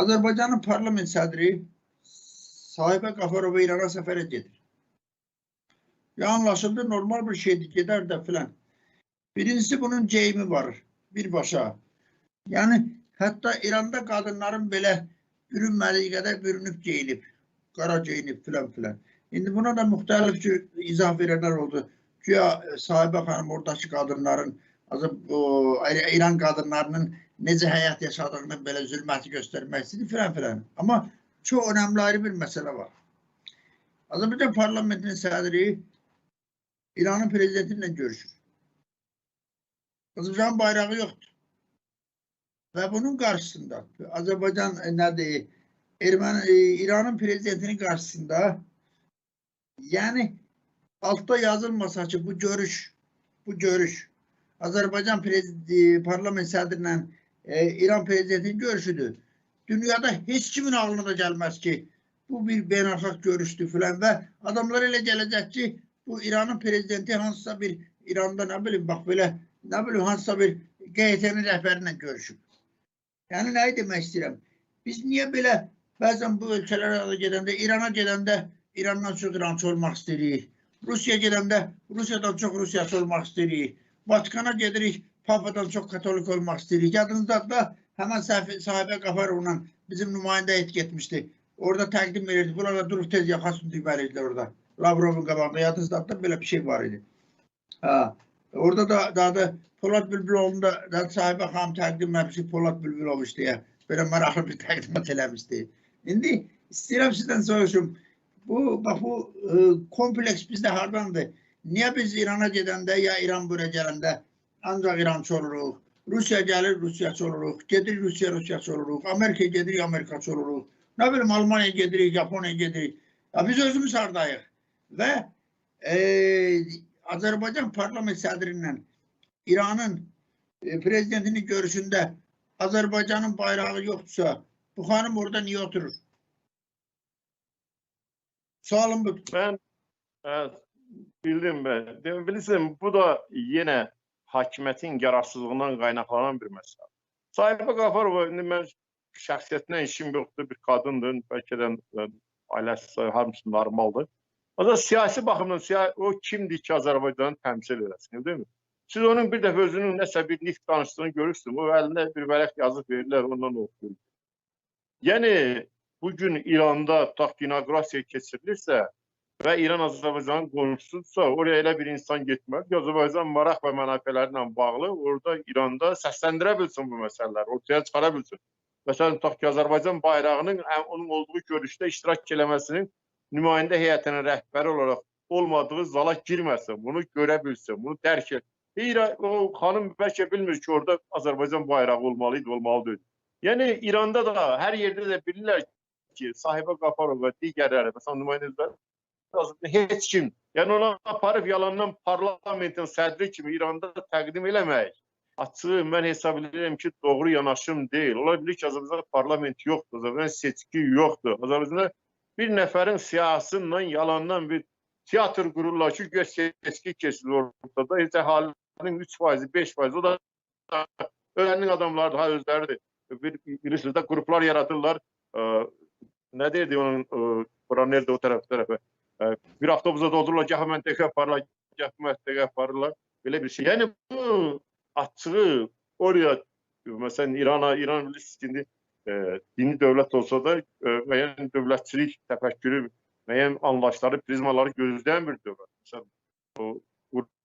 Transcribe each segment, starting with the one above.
Azərbaycanın parlament sədri Sahibə Qafarova İrana səfərə gedir. Ya anlaşıldı, normal bir şeydir, gedər də filan. Birincisi bunun ceymi var, birbaşa. Yəni, hətta İranda qadınların belə bürünmədiyi qədər bürünüb geyinib, qara geyinib filan filan. İndi buna da müxtəlif izah verənlər oldu. Güya e, sahibə xanım oradakı qadınların, azı o, İran qadınlarının necə həyat yaşadığını belə zülməti göstərmək istəyir filan filan. Amma çox önəmli ayrı bir məsələ var. Azərbaycan parlamentinin sədri İranın prezidenti ilə görüşür. Azərbaycanın bayrağı yoxdur. Və bunun qarşısında Azərbaycan e, nədir? Erməni e, İranın prezidentinin qarşısında yəni altta yazılmasa ki bu görüş bu görüş Azərbaycan prezidenti parlament sədrinlə e, İran prezidentinin görüşüdür. Dünyada heç kimin ağlına da gəlməz ki bu bir beynəlxalq görüşdür filan və adamlar elə gələcək ki bu İranın prezidenti hansısa bir İranda nə bilim bax belə nə bilim hansısa bir QYT-nin rəhbəri ilə görüşüb. Yəni nəyi demək istəyirəm? Biz niyə belə bəzən bu ölkələrə gedəndə, İrana gedəndə İrandan çox İrançı olmaq istəyirik. Rusiya gedəndə Rusiyadan çox Rusiyaçı olmaq istəyirik. Vatikana gedirik, Papadan çox katolik olmaq istəyirik. Yadınızdadır həmən sahibə Qafarovla bizim nümayəndə heyət getmişdi. Orada təqdim verirdi. Bunlar da durub tez yaxasını düyməliydiler orada. Lavrovun qabağında yadınızdadır belə bir şey var idi. Ha. Orada da daha da Polat Bülbüloğlu'nda da sahibə xanım təqdim etmişdi Polat Bülbülov deyə. Belə maraqlı bir təqdimat eləmişdi. İndi istəyirəm sizdən soruşum. Bu bak bu e, kompleks bizde hardandı. Niye biz İran'a gedəndə ya İran buraya gələndə ancaq İrançı oluruq. Rusiya gəlir Rusiyaçı oluruq. Gedir Rusiya Rusiyaçı oluruq. Amerika gedirik Amerikaçı oluruq. Ne bileyim Almanya gedirik, Japonya gedirik. Ya biz özümüz hardayıq. Və e, Azərbaycan parlament sədrindən İranın e, prezidentinin görüşündə Azərbaycanın bayrağı yoxdursa bu xanım orada niye oturur? Sualım bu. Ben evet, bildim ben. Bilirsin bu da yine hakimiyyətin yararsızlığından qaynaqlanan bir məsələ. Sahibə Qafarova indi mən şəxsiyyətinə işim yoxdur, bir qadındır, bəlkə də e, ailəsi hamısı normaldır. O da siyasi baxımdan siya o kimdir ki Azərbaycanı təmsil eləsin, değil mi? Siz onun bir dəfə özünün nəsə bir nitq danışdığını görürsünüz. O əlində bir vərəq yazıb verirlər, ondan oxuyur. Yəni bugün İranda tutaq inaugurasiya keçirilirsə və İran Azərbaycanın qonşusudursa, oraya elə bir insan getməli ki, Azərbaycan maraq və mənafələrlə bağlı orada İranda səsləndirə bilsin bu məsələləri, ortaya çıxara bilsin. Məsələn, tutaq ki, Azərbaycan bayrağının onun olduğu görüşdə iştirak eləməsinin nümayəndə heyətinin rəhbəri olaraq olmadığı zala girməsin, bunu görə bilsin, bunu dərk etsin. İran, o xanım bəlkə bilmir ki, orada Azərbaycan bayrağı olmalıydı, olmalıdır. Yəni İranda da hər yerdə də bilirlər ki, Sahibə Qafarov və digərləri, məsələn, nümayəndələr heç kim, yəni ona aparıb yalandan parlamentin sədri kimi İranda təqdim eləmək açığı mən hesab edirəm ki, doğru yanaşım deyil. Ola bilir ki, Azərbaycan parlamenti yoxdur, Azərbaycan seçki yoxdur. Azərbaycanda bir nəfərin siyasından, yalandan bir teatr qururlar ki, göz seçki keçilir ortada. Heç əhalinin 3%, 5%, o da ölənin adamları daha özləridir. Bir, bilirsiniz də qruplar yaratırlar ne derdi onun e, bura nerede o taraf tarafa. Bir avtobusa doldururlar, gah məntəqə aparırlar, gah məntəqə aparırlar. Belə bir şey. Yəni bu açığı oraya məsələn İrana, İran bilirsiniz indi e, dini dövlət olsa da e, müəyyən dövlətçilik təfəkkürü, müəyyən anlayışları, prizmaları gözləyən bir dövlət. Məsələn, o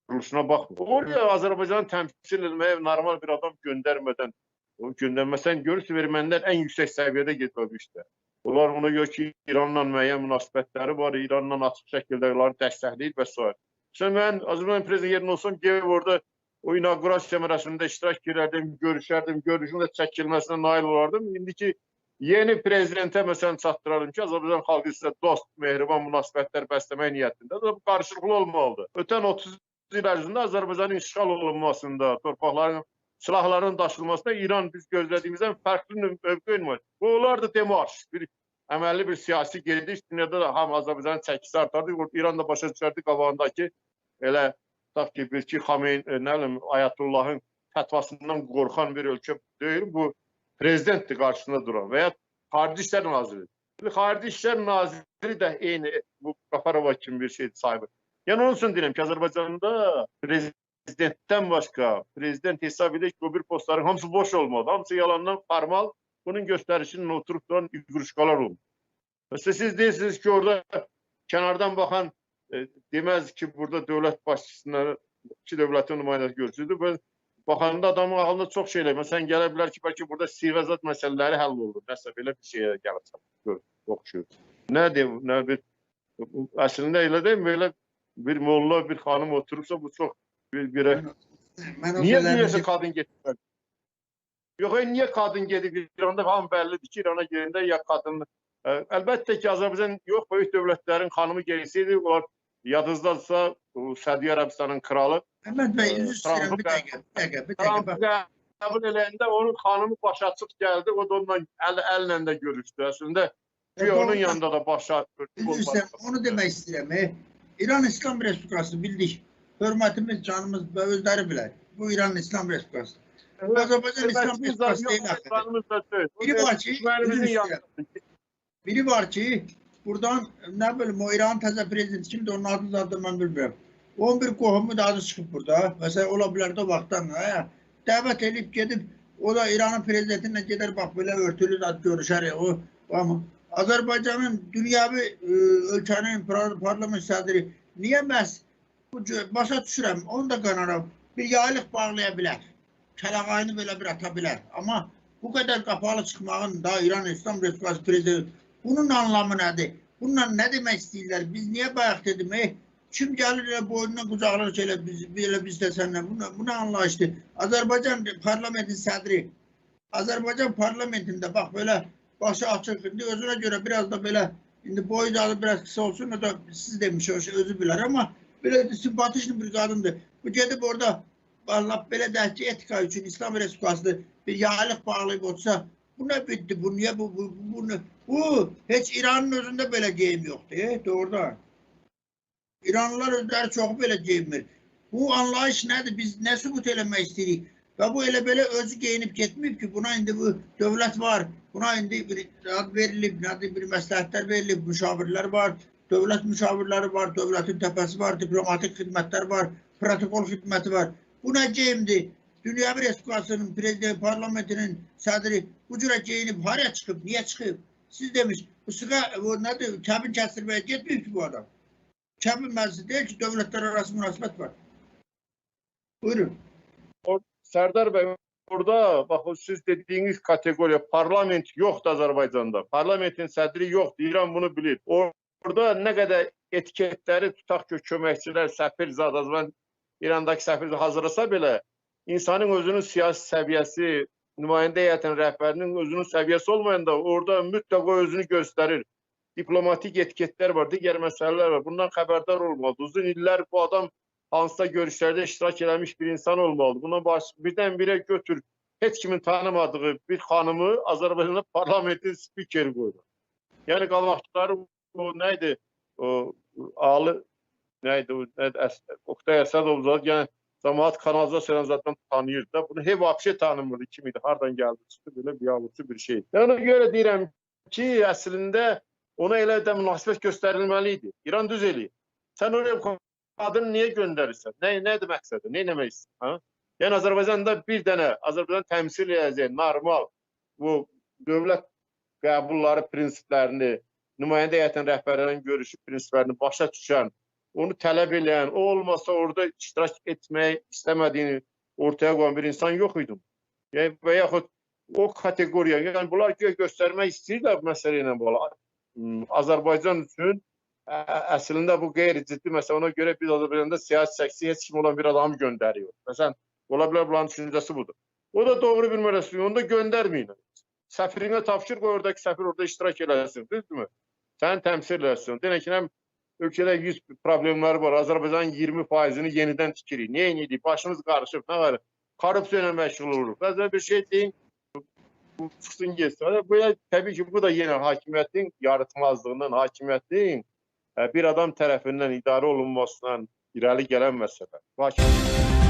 quruluşuna baxmır. Oraya Azərbaycanı təmsil etməyə normal bir adam göndərmədən o göndərməsən görürsün ermənilər ən yüksək səviyyədə getməmişlər. Onlar ona görə ki, İranla müəyyən münasibətləri var, İranla açıq şəkildə onları dəstəkləyir və s. Sən mən Azərbaycan prezidenti yerində olsam, gəlib orada o inaugurasiya mərasimində iştirak edərdim, görüşərdim, görüşün də çəkilməsinə nail olardım. İndiki yeni prezidentə məsələn çatdırarım ki, Azərbaycan xalqı sizə dost, mehriban münasibətlər bəsləmək niyyətində. Bu qarşılıqlı olmalıdır. Ötən 30 il ərzində Azərbaycanın işğal olunmasında, torpaqların silahların daşınmasında İran biz gözlədiyimizdən fərqli mövqe olmalı. Bu olardı demarş, bir əməlli bir siyasi gediş. Dünyada da ham Azərbaycanın çəkisi artardı. İran da başa düşərdi qabağındakı elə tutaq ki, bir ki, Xameyn, e, nə bilim, Ayatullahın fətvasından qorxan bir ölkə deyil. Bu prezidentdir qarşısında duran və ya Xarici İşlər Naziri. Bir Xarici İşlər Naziri də eyni bu Qafarova kimi bir şey sahibi. Yəni onun üçün deyirəm ki, Azərbaycanda prezidentdən başqa prezident hesab edir ki, bu bir postların hamısı boş olmalı. Hamısı yalandan formal. Bunun göstərişinin oturup duran igruşkalar olmalı. Mesela siz deyirsiniz ki orada kənardan baxan e, deməz ki, burada dövlət başçısına iki dövlətin nümayəndəsi görürsüzdür. Böyle baxanda adamın ağlında çox şeylər. Məsələn, gələ bilər ki, bəlkə burada siyğazat məsələləri həll olur. Nəsə belə bir şeyə gəlirsən. Gör, oxşuyur. Nədir, nə bir əslində elə deyil, belə bir molla, bir xanım oturursa bu çox bir, bir Mən diyorsa kadın getmez? Yok e, niye kadın gedib İranda falan bellidir ki İrana girəndə ya kadın e, əlbəttə ki Azərbaycan yox böyük dövlətlərin xanımı gelsəydi onlar yadınızdadsa o Səudiyyə Ərəbistanın kralı Mehmet Bey, Ee, üzr istəyirəm, bir dəqiqə, dəqiqə, bir dəqiqə. Qəbul eləyəndə onun xanımı başı açıq gəldi. O da onunla əl, əllə də görüşdü. Əslində bir onun yanında da başı Üzr istəyirəm, onu demək istəyirəm. e. İran İslam Respublikası bildik. Hörmətimiz, canımız və özləri bilər. Bu İran İslam Respublikası. Azərbaycan İslam Respublikası deyil axı. Biri var ki. Biri var ki, buradan ne bileyim o İran təzə prezidenti kimdir onun adını zaten ben bilmiyorum. 11 qohumu da adı çıxıb burada. Mesela olabilir de o vaxtdan. Hə, dəvət edib gedib o da İranın prezidentinlə gedər bax belə örtülü zat görüşər. O ama Azərbaycanın dünyavi e, ölkənin par- parlament sədri niyə məhz bu başa düşürəm, onu da qanaram. Bir yaylıq bağlaya bilər. Kəlağayını belə bir ata bilər. Amma bu qədər qapalı çıxmağın da İran İslam Respublikası prezidenti bunun anlamı nədir? Bununla nə demək istəyirlər? Biz niyə bayaq dedim, ey, kim gəlir elə boynuna qucaqlar şeylə biz belə biz də səndən bu, nə- bu nə anlayışdır? Azərbaycan parlamentin sədri Azərbaycan parlamentində bax belə başı açıq indi özünə görə biraz da belə indi boyu da biraz kısa olsun o da siz demiş özü bilər amma belə də simpatişli bir qadındır. Bu gedib orada Allah belə deyək ki etika üçün İslam Respublikası bir yaylıq bağlayıb olsa bu ne bitti bu niye bu bu bu, bu, bu hiç İran'ın özünde böyle giyim yoktu e, doğrudan. İranlılar özləri çox belə geyinmir. Bu anlayış nədir? Biz nə sübut eləmək istəyirik? Və bu elə belə özü geyinib getməyib ki, buna indi bu dövlət var. Buna indi bir ad verilib, nədir bir məsləhətlər verilib, müşavirlər var, dövlət müşavirləri var, dövlətin təpəsi var, diplomatik xidmətlər var, protokol xidməti var. Bu nə geyimdir? Dünya Respublikasının prezidenti, parlamentinin sədri bu cürə geyinib haraya çıxıb, niyə çıxıb? Siz demiş, sığa, bu nədir, kəbin kəstirməyə getməyib ki bu adam. Kəbin məclisi deyil ki, dövlətlər arası münasibət var. Buyurun. Sərdar bəy burada bax o siz dediyiniz kateqoriya parlament yoxdur Azərbaycanda. Parlamentin sədri yoxdur. İran bunu bilir. Orada nə qədər etiketləri tutaq ki, köməkçilər, səfir zad Azərbaycan İrandakı səfir hazırlasa belə insanın özünün siyasi səviyyəsi, nümayəndə heyətinin rəhbərinin özünün səviyyəsi olmayanda orada mütləq o özünü göstərir. Diplomatik etiketlər var, digər məsələlər var. Bundan xəbərdar olmalı. Uzun illər bu adam hansısa görüşlərdə iştirak eləmiş bir insan olmalı. Buna baş, birdən-birə götür heç kimin tanımadığı bir xanımı Azərbaycanda parlamentin spikeri qoydu. Yəni qabaqçıları o nə idi? O Ali nə idi? O nədir? Əs Oktay Əsədov zət yəni cəmaət kanalizasiyadan zaten tanıyır da. Bunu heç vəbşə tanımırdı kim idi, hardan gəldi, çıxdı belə biabırçı bir şey. Yəni ona görə deyirəm ki, əslində ona elə də münasibət göstərilməli idi. İran düz eləyir. Sən oraya qadını niyə göndərirsən? Nə nədir məqsədi? Nə etmək istəyirsən? Ha? Yəni Azərbaycanda bir dənə Azərbaycan təmsil edəcək normal bu dövlət qəbulları prinsiplərini, nümayəndə heyətinin rəhbərlərinin görüşü prinsiplərini başa düşən, onu tələb edən, o olmasa orada iştirak etmək istəmədiyini ortaya qoyan bir insan yox idi. Yəni və yaxud o kateqoriya, yəni bunlar gö göstərmək istəyirlər bu məsələ ilə bağlı. Hmm, Azərbaycan üçün ə- əslində bu qeyri-ciddi məsələ. Ona görə biz Azərbaycanda siyasi şəxsi heç kim olan bir adamı göndəriyor. Məsələn, ola bilər bunların düşüncəsi budur. O da doğru bir məsələ. Onu da göndərməyin. Səfirinə tapşır qoy oradakı səfir orada iştirak eləsin, düzdürmü? Sən təmsil eləsin. Deyən ki, ölkədə 100 problemlər var. Azərbaycanın 20%-ni yenidən tikirik. Niyə yenidik? Başımız qarışıb. Nə var? Korrupsiya ilə məşğul oluruq. Bəzən bir şey deyin, bu çıxsın getsin. Bu təbii ki, bu da yenə hakimiyyətin yaratmazlığından, hakimiyyətin ə, bir adam tərəfindən idarə olunmasından irəli gələn məsələ. Hakimiyyət